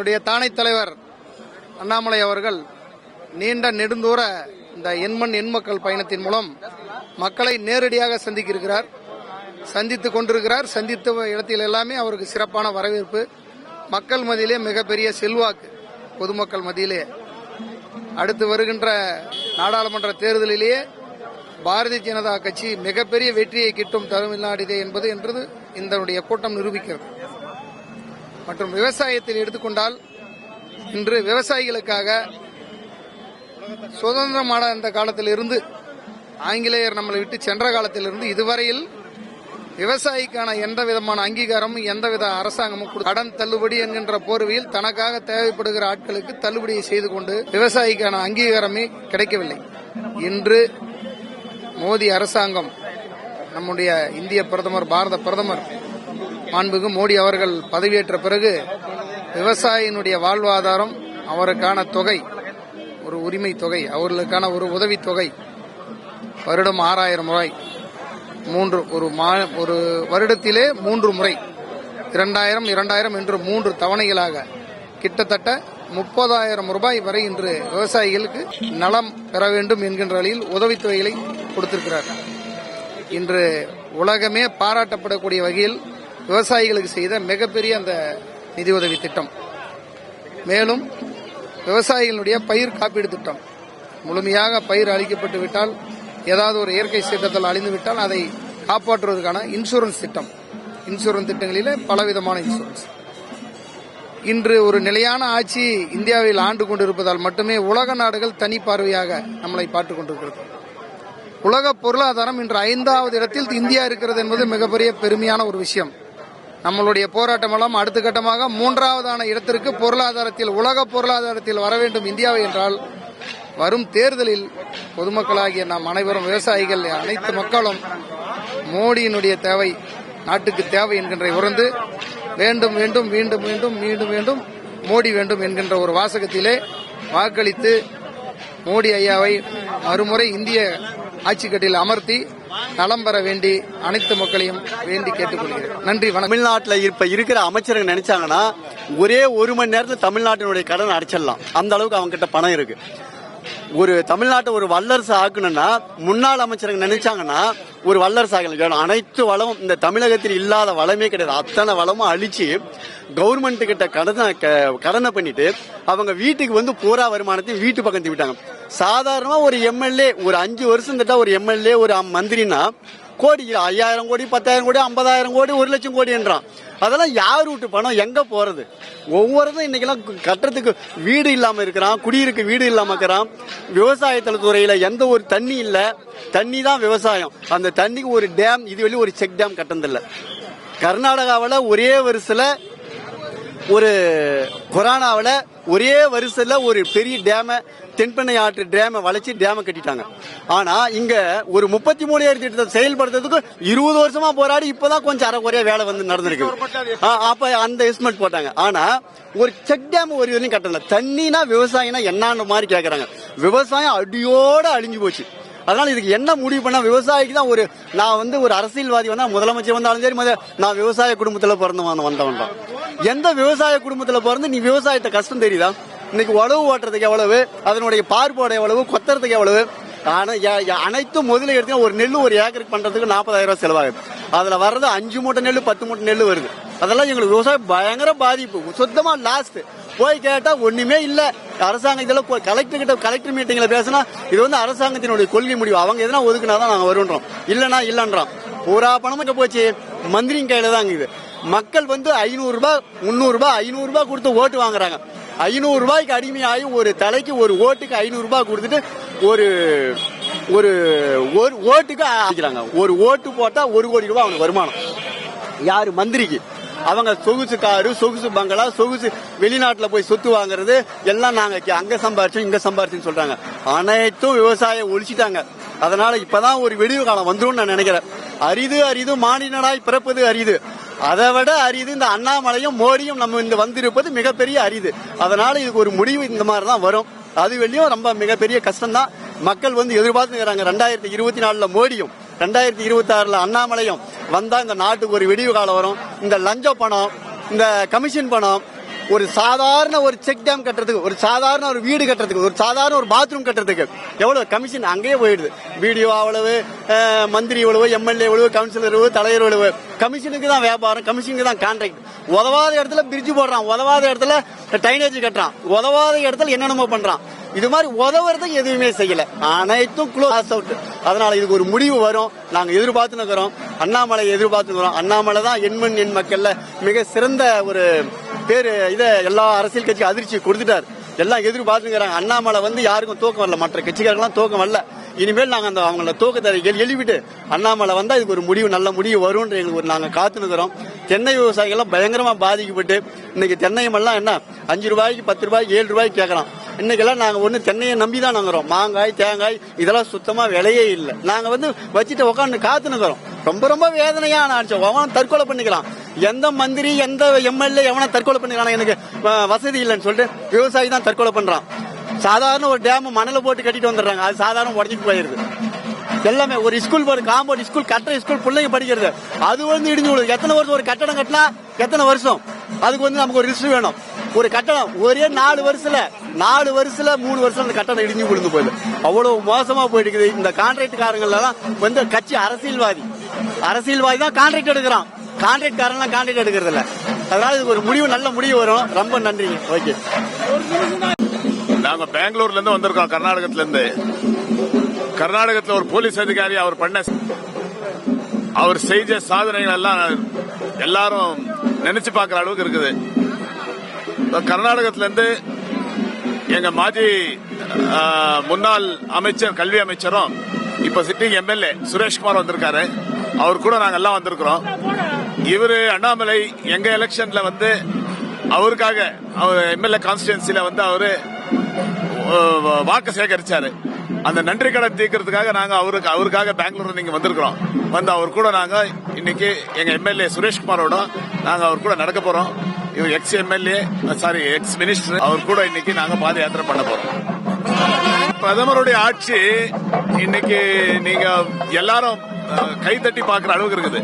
என்னுடைய தானை தலைவர் அண்ணாமலை அவர்கள் நீண்ட நெடுந்தூர இந்த எண்மண் எண்மக்கள் பயணத்தின் மூலம் மக்களை நேரடியாக சந்திக்கிறார் சந்தித்து கொண்டிருக்கிறார். சந்தித்த இடத்தில் எல்லாமே அவருக்கு சிறப்பான வரவேற்பு. மக்கள் மத்தியிலே மிகப்பெரிய செல்வாக்கு பொதுமக்கள் மத்தியிலே அடுத்து வருகின்ற நாடாளுமன்ற தேர்தலிலேயே பாரதிய ஜனதா கட்சி மிகப்பெரிய வெற்றியை கிட்டும் தமிழ்நாடு என்பது என்றது இந்த கூட்டம் நிரூபிக்கிறது. மற்றும் விவசாயத்தில் எடுத்துக்கொண்டால் இன்று விவசாயிகளுக்காக சுதந்திரமான அந்த காலத்திலிருந்து ஆங்கிலேயர் நம்மளை விட்டு சென்ற காலத்திலிருந்து இதுவரையில் விவசாயிக்கான எந்த விதமான அங்கீகாரமும் எந்தவித அரசாங்கமும் கடன் தள்ளுபடி என்கின்ற போர்வையில் தனக்காக தேவைப்படுகிற ஆட்களுக்கு தள்ளுபடியை செய்து கொண்டு விவசாயிக்கான அங்கீகாரமே கிடைக்கவில்லை. இன்று மோடி அரசாங்கம் நம்முடைய இந்திய பிரதமர் பாரத பிரதமர் மாண்புகு மோடி அவர்கள் பதவியேற்ற பிறகு விவசாயியினுடைய வாழ்வாதாரம் அவருக்கான தொகை ஒரு உரிமை தொகை அவர்களுக்கான ஒரு உதவித்தொகை வருடம் ஆறாயிரம் ரூபாய். மூன்று ஒரு மா ஒரு வருடத்திலே மூன்று முறை இரண்டாயிரம் இரண்டாயிரம் என்று மூன்று தவணைகளாக கிட்டத்தட்ட முப்பதாயிரம் ரூபாய் வரை இன்று விவசாயிகளுக்கு நலம் பெற வேண்டும் என்கின்ற வழியில் உதவித்தொகைகளை கொடுத்திருக்கிறார். இன்று உலகமே பாராட்டப்படக்கூடிய வகையில் விவசாயிகளுக்கு செய்த மிகப்பெரிய அந்த நிதி உதவி திட்டம். மேலும் விவசாயிகளுடைய பயிர் காப்பீடு திட்டம். முழுமையாக பயிர் அழிக்கப்பட்டு விட்டால் ஏதாவது ஒரு இயற்கை சீற்றத்தில் அழிந்து விட்டால் அதை காப்பாற்றுவதற்கான இன்சூரன்ஸ் திட்டம். இன்சூரன்ஸ் திட்டங்களில் பலவிதமான இன்சூரன்ஸ் இன்று ஒரு நிலையான ஆட்சி இந்தியாவில் ஆண்டு கொண்டிருப்பதால் மட்டுமே உலக நாடுகள் தனி பார்வையாக நம்மளை பார்த்துக் கொண்டிருக்கிறது. உலக பொருளாதாரம் இன்று ஐந்தாவது இடத்தில் இந்தியா இருக்கிறது என்பது மிகப்பெரிய பெருமையான ஒரு விஷயம். நம்மளுடைய போராட்டம் எல்லாம் அடுத்த கட்டமாக மூன்றாவதான இடத்திற்கு பொருளாதாரத்தில் உலக பொருளாதாரத்தில் வர வேண்டும் இந்தியாவை என்றால் வரும் தேர்தலில் பொதுமக்களாகிய நாம் அனைவரும் விவசாயிகள் அனைத்து மக்களும் மோடியினுடைய தேவை நாட்டுக்கு தேவை என்கின்ற உறந்து வேண்டும் வேண்டும் மீண்டும் மீண்டும் மீண்டும் மீண்டும் மோடி வேண்டும் என்கின்ற ஒரு வாசகத்திலே வாக்களித்து மோடி ஐயாவை மறுமுறை இந்திய ஆட்சிக்கட்டில் அமர்த்தி நலம் பெற வேண்டி அனைத்து மக்களையும் வேண்டி கேட்டுக்கொள்கிறேன். நன்றி வணக்கம். தமிழ்நாட்டில் இப்ப இருக்கிற அமைச்சர்கள் நினைச்சாங்கன்னா ஒரே ஒரு மணி நேரத்தில் தமிழ்நாட்டினுடைய கடன் அடைச்சிடலாம். அந்த அளவுக்கு அவங்க கிட்ட பணம் இருக்கு. ஒரு தமிழ்நாட்டை ஒரு வல்லரசு ஆக்கணும்னா முன்னாள் அமைச்சர்கள் நினைச்சாங்கன்னா ஒரு வல்லரசு ஆகலாம் அனைத்து வளமும் இந்த தமிழகத்தில் இல்லாத வளமே கிடையாது. அத்தனை வளமும் அழிச்சு கவர்மெண்ட் கிட்ட கடனை க- கடனை பண்ணிட்டு அவங்க வீட்டுக்கு வந்து பூரா வருமானத்தையும் வீட்டு பக்கம் விட்டாங்க சாதாரணமா ஒரு எம்எல்ஏ ஒரு அஞ்சு வருஷம் தட்டா ஒரு எம்எல்ஏ ஒரு மந்திரினா கோடி ஐயாயிரம் கோடி பத்தாயிரம் கோடி ஐம்பதாயிரம் கோடி ஒரு லட்சம் கோடி என்றான் அதெல்லாம் யார் வீட்டு பணம்? எங்க போறது? ஒவ்வொருதும் இன்னைக்கெல்லாம் கட்டுறதுக்கு வீடு இல்லாம இருக்கிறான் குடியிருக்க வீடு இல்லாம இருக்கிறான். விவசாயத்துல துறையில எந்த ஒரு தண்ணி இல்ல. தண்ணி தான் விவசாயம். அந்த தண்ணிக்கு ஒரு டேம் இது வெளியே ஒரு செக் டேம் கட்டணதில்ல கர்நாடகாவில் ஒரே வருஷத்தில் ஒரு கொரோனாவில் ஒரே வருஷத்துல ஒரு பெரிய டேமை தென்பெண்ணை ஆற்று டேமை வளைச்சு டேமை கட்டிட்டாங்க. ஆனா இங்க ஒரு முப்பத்தி மூணு ஏழு திட்டத்தை செயல்படுத்துறதுக்கு இருபது வருஷமா போராடி இப்பதான் கொஞ்சம் அரைக்குறையா வேலை வந்து நடந்திருக்கு. அப்ப அந்த எஸ்டிமேட் போட்டாங்க. ஆனா ஒரு செக் டேம் ஒரு இதுலையும் கட்டல. தண்ணினா விவசாயம்னா என்னன்ற மாதிரி கேக்குறாங்க. விவசாயம் அடியோட அழிஞ்சு போச்சு. அதனால இதுக்கு என்ன முடிவு பண்ணா விவசாயிக்கு தான் ஒரு நான் வந்து ஒரு அரசியல்வாதி வந்தா முதலமைச்சர் வந்தாலும் சரி நான் விவசாய குடும்பத்துல பிறந்து வந்த- வந்தவன் தான். எந்த விவசாய குடும்பத்துல பிறந்து நீ விவசாயத்தை கஷ்டம் தெரியுதா? இன்னைக்கு உழவு ஓட்டுறதுக்கு எவ்வளவு? அதனுடைய பார்ப்போட எவ்வளவு? கொத்துறதுக்கு எவ்வளவு? ஆனால் அனைத்தும் முதலில் எடுத்து ஒரு நெல் ஒரு ஏக்கருக்கு பண்றதுக்கு நாற்பதாயிரம் ரூபாய் செலவாகுது. அதுல வர்றது அஞ்சு மூட்டை நெல் பத்து மூட்டை நெல் வருது. அதெல்லாம் எங்களுக்கு விவசாயம் பயங்கர பாதிப்பு. சுத்தமா லாஸ்ட் போய் கேட்டா ஒண்ணுமே இல்ல. அரசாங்கம் இதெல்லாம் கலெக்டர் கிட்ட கலெக்டர் மீட்டிங்ல பேசினா இது வந்து அரசாங்கத்தினுடைய கொள்கை முடிவு. அவங்க எதனா ஒதுக்குனாதான் நாங்க வருன்றோம். இல்லனா இல்லன்றோம் பூரா பணமும் போச்சு? மந்திரிங்க கையில தான் இது. மக்கள் வந்து ஐநூறு ரூபாய் ஐநூறுரூபா ரூபாய் ஐநூறு ரூபாய் கொடுத்து ஓட்டு வாங்குறாங்க. ஐநூறு ரூபாய்க்கு அடிமையாகி ஒரு தலைக்கு ஒரு ஓட்டுக்கு ஐநூறு ரூபாய் கொடுத்துட்டு ஒரு ஒரு ஒரு ஓட்டுக்கு ஆகிறாங்க ஒரு ஓட்டு போட்டா ஒரு கோடி ரூபாய் அவனுக்கு வருமானம். யாரு? மந்திரிக்கு. அவங்க சொகுசு காரு சொகுசு பங்களா சொகுசு வெளிநாட்டுல போய் சொத்து வாங்குறது எல்லாம் நாங்க அங்கே அங்க சம்பாரிச்சோம் இங்க சம்பாரிச்சோம் சொல்றாங்க. அனைத்தும் விவசாயம் ஒழிச்சிட்டாங்க. அதனால இப்பதான் ஒரு விடிவு காலம் வந்துடும் நான் நினைக்கிறேன். அரிது அரிது மானினடாய் பிறப்பது அரிது. அதை விட அரிது இந்த அண்ணாமலையும் மோடியும் நம்ம இந்த வந்திருப்பது மிகப்பெரிய அரிது. அதனால இதுக்கு ஒரு முடிவு இந்த மாதிரி தான் வரும். அது வெளியும் ரொம்ப மிகப்பெரிய கஷ்டம் தான் மக்கள் வந்து எதிர்பார்த்துக்கிறாங்க. ரெண்டாயிரத்தி இருபத்தி நாலுல மோடியும் ரெண்டாயிரத்தி இருபத்தி ஆறுல அண்ணாமலையும் வந்தா இந்த நாட்டுக்கு ஒரு விடிவு காலம் வரும். இந்த லஞ்ச பணம் இந்த கமிஷன் பணம் ஒரு சாதாரண ஒரு செக் டேம் கட்டுறதுக்கு ஒரு சாதாரண ஒரு வீடு கட்டுறதுக்கு ஒரு சாதாரண ஒரு பாத்ரூம் கட்டுறதுக்கு எவ்வளவு கமிஷன் அங்கேயே போயிடுது. வீடியோ அவ்வளவு மந்திரி எவ்வளவு எம்எல்ஏ எவ்வளவு கவுன்சிலர் எவ்வளவு தலைவர் எவ்வளவு கமிஷனுக்கு தான் வியாபாரம் கமிஷனுக்கு தான் கான்ட்ராக்ட் உதவாத இடத்துல பிரிட்ஜ் போடுறான் உதவாத இடத்துல டைனேஜ் கட்டுறான் உதவாத இடத்துல என்னென்னமோ பண்றான். இது மாதிரி உதவுறது எதுவுமே செய்யல. அனைத்தும் க்ளோஸ் அவுட் அதனால இதுக்கு ஒரு முடிவு வரும். நாங்க எதிர்பார்த்து இருக்கிறோம். அண்ணாமலை எதிர்பார்த்து இருக்கிறோம். அண்ணாமலை தான் எண்மண் எண் மக்கள்ல மிக சிறந்த ஒரு பேரு இதை எல்லா அரசியல் கட்சி அதிர்ச்சி கொடுத்துட்டார். எல்லாம் எதிர்பார்த்துங்கிறாங்க அண்ணாமலை வந்து யாருக்கும் தூக்கம் வரல. மற்ற கட்சிக்காரங்களாம் தூக்கம் வரல. இனிமேல் நாங்க அந்த அவங்கள தூக்கத்தை எழு- எழுப்பிட்டு அண்ணாமலை வந்தா இதுக்கு ஒரு முடிவு நல்ல முடிவு வரும்ன்ற எங்களுக்கு ஒரு நாங்க காத்துனுக்கிறோம் தென்னை விவசாயிகள்லாம் பயங்கரமா பாதிக்கப்பட்டு இன்னைக்கு தென்னை எல்லாம் என்ன? அஞ்சு ரூபாய்க்கு பத்து ரூபாய்க்கு ஏழு ரூபாய்க்கு கேட்கலாம் இன்னைக்கெல்லாம் நாங்க ஒண்ணு தென்னையை நம்பி தான் நாங்கிறோம் மாங்காய் தேங்காய் இதெல்லாம் சுத்தமா விலையே இல்லை. நாங்க வந்து வச்சுட்டு உட்காந்து காத்துனுக்கிறோம் ரொம்ப ரொம்ப வேதனையான ஆச்சு அவன் தற்கொலை பண்ணிக்கலாம் எந்த மந்திரி எந்த எம்எல்ஏ எவனா தற்கொலை பண்ணிக்கலாம் எனக்கு வசதி இல்லைன்னு சொல்லிட்டு விவசாயி தான் தற்கொலை பண்றான். சாதாரண ஒரு டேம் மணல போட்டு கட்டிட்டு வந்துடுறாங்க. அது சாதாரண உடஞ்சிட்டு போயிருது எல்லாமே ஒரு ஸ்கூல் போடு காம்பவுண்ட் ஸ்கூல் கட்டுற ஸ்கூல் பிள்ளைங்க படிக்கிறது. அது வந்து இடிஞ்சு விடுது எத்தனை வருஷம் ஒரு கட்டடம் கட்டினா? எத்தனை வருஷம்? அதுக்கு வந்து நமக்கு ஒரு ரிஸ்க் வேணும். ஒரு கட்டணம் ஒரே நாலு வருஷத்துல நாலு வருஷத்துல மூணு வருஷம் அந்த கட்டணம் இடிஞ்சு விழுந்து போயிடுது அவ்வளவு மோசமா போயிட்டு இருக்குது இந்த கான்ட்ராக்ட் வந்து கட்சி அரசியல்வாதி. அரசியல்வாதி தான் கான்ட்ராக்ட் எடுக்கிறான். கான்ட்ராக்ட் காரன்லாம் கான்ட்ராக்ட் எடுக்கிறது இல்ல அதனால இதுக்கு ஒரு முடிவு நல்ல முடிவு வரும். ரொம்ப நன்றிங்க. ஓகே. நாங்க பெங்களூர்ல இருந்து வந்திருக்கோம் கர்நாடகத்துல இருந்து கர்நாடகத்துல ஒரு போலீஸ் அதிகாரி அவர் பண்ண அவர் செய்த சாதனைகள் எல்லாம் எல்லாரும் நினைச்சு பார்க்கிற அளவுக்கு இருக்குது. கர்நாடகத்துல இருந்து எங்க மாஜி முன்னாள் அமைச்சர் கல்வி அமைச்சரும் இப்ப சிட்டிங் எம்எல்ஏ சுரேஷ்குமார் வந்திருக்காரு. அவர் கூட நாங்க எல்லாம் வந்திருக்கிறோம். இவர் அண்ணாமலை எங்க எலெக்ஷன்ல வந்து அவருக்காக அவர் எம்எல்ஏ கான்ஸ்டிடுவன்சில வந்து அவரு வாக்கு சேகரிச்சாரு. அந்த நன்றி கடன் தீர்க்கறதுக்காக நாங்க அவருக்கு அவருக்காக பெங்களூர் நீங்க வந்திருக்கிறோம். வந்து அவர் கூட நாங்க இன்னைக்கு எங்க எம்எல்ஏ சுரேஷ்குமாரோட நாங்க அவர் கூட நடக்க போறோம். இவர் ex MLA sorry ex minister அவர் கூட இன்னைக்கு நாங்க பாத யாத்திரை பண்ண போறோம். பிரதமருடைய ஆட்சி இன்னைக்கு நீங்க எல்லாரும் கைத்தட்டி கைதட்டி அளவுக்கு இருக்குது.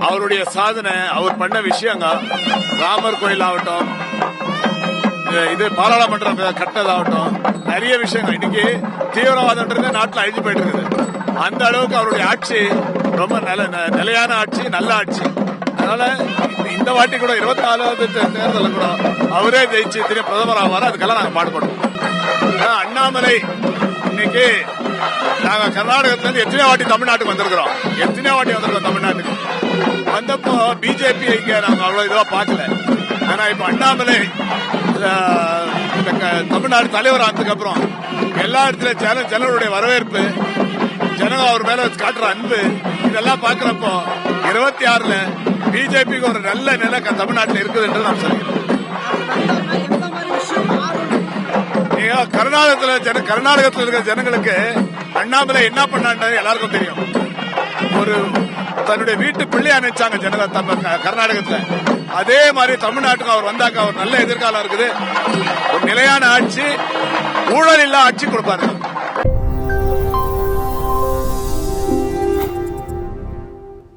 அவருடைய சாதனை அவர் பண்ண விஷயங்க. ராமர் கோயில் ஆகட்டும் இது பாராளுமன்றம் கட்டதாகட்டும் நிறைய விஷயங்கள். இன்னைக்கு தீவிரவாதம்ன்றது நாட்டில் அழிஞ்சு போயிட்டு இருக்குது. அந்த அளவுக்கு அவருடைய ஆட்சி ரொம்ப ந- நிலையான ஆட்சி நல்ல ஆட்சி. அதனால இந்த- வாட்டி கூட இருபத்தி நாலாவது தேர்தலில் கூட அவரே ஜெயிச்சு திரும்ப பிரதமர் ஆவார். அதுக்கெல்லாம் நாங்கள் பாடுபடுவோம். அண்ணாமலை இன்னைக்கு நாங்க கர்நாடகத்துல இருந்து எத்தனை வாட்டி தமிழ்நாட்டுக்கு வந்திருக்கிறோம். எத்தனை வாட்டி வந்திருக்கோம் தமிழ்நாட்டுக்கு. வந்தப்போ பிஜேபி இங்க நாங்க அவ்வளவு இதுவா பார்க்கல. ஆனா இப்ப அண்ணாமலை தமிழ்நாடு தலைவர் ஆனதுக்கு அப்புறம் எல்லா இடத்துல ஜன ஜனங்களுடைய வரவேற்பு ஜனங்க அவர் மேல காட்டுற அன்பு இதெல்லாம் பாக்குறப்போ இருபத்தி ஆறுல பிஜேபிக்கு ஒரு நல்ல நிலை தமிழ்நாட்டில் இருக்குது என்று நான் சொல்கிறேன். கர்நாடகத்துல கர்நாடகத்தில் இருக்கிற ஜனங்களுக்கு அண்ணாமலை என்ன பண்ணான்னு எல்லாருக்கும் தெரியும். ஒரு தன்னுடைய வீட்டு பிள்ளை அமைச்சாங்க ஜனதா தம்ம கர்நாடகத்துல. அதே மாதிரி தமிழ்நாட்டுக்கு அவர் வந்தாக்க அவர் நல்ல எதிர்காலம் இருக்குது. ஒரு நிலையான ஆட்சி ஊழல் இல்லா ஆட்சி கொடுப்பாரு.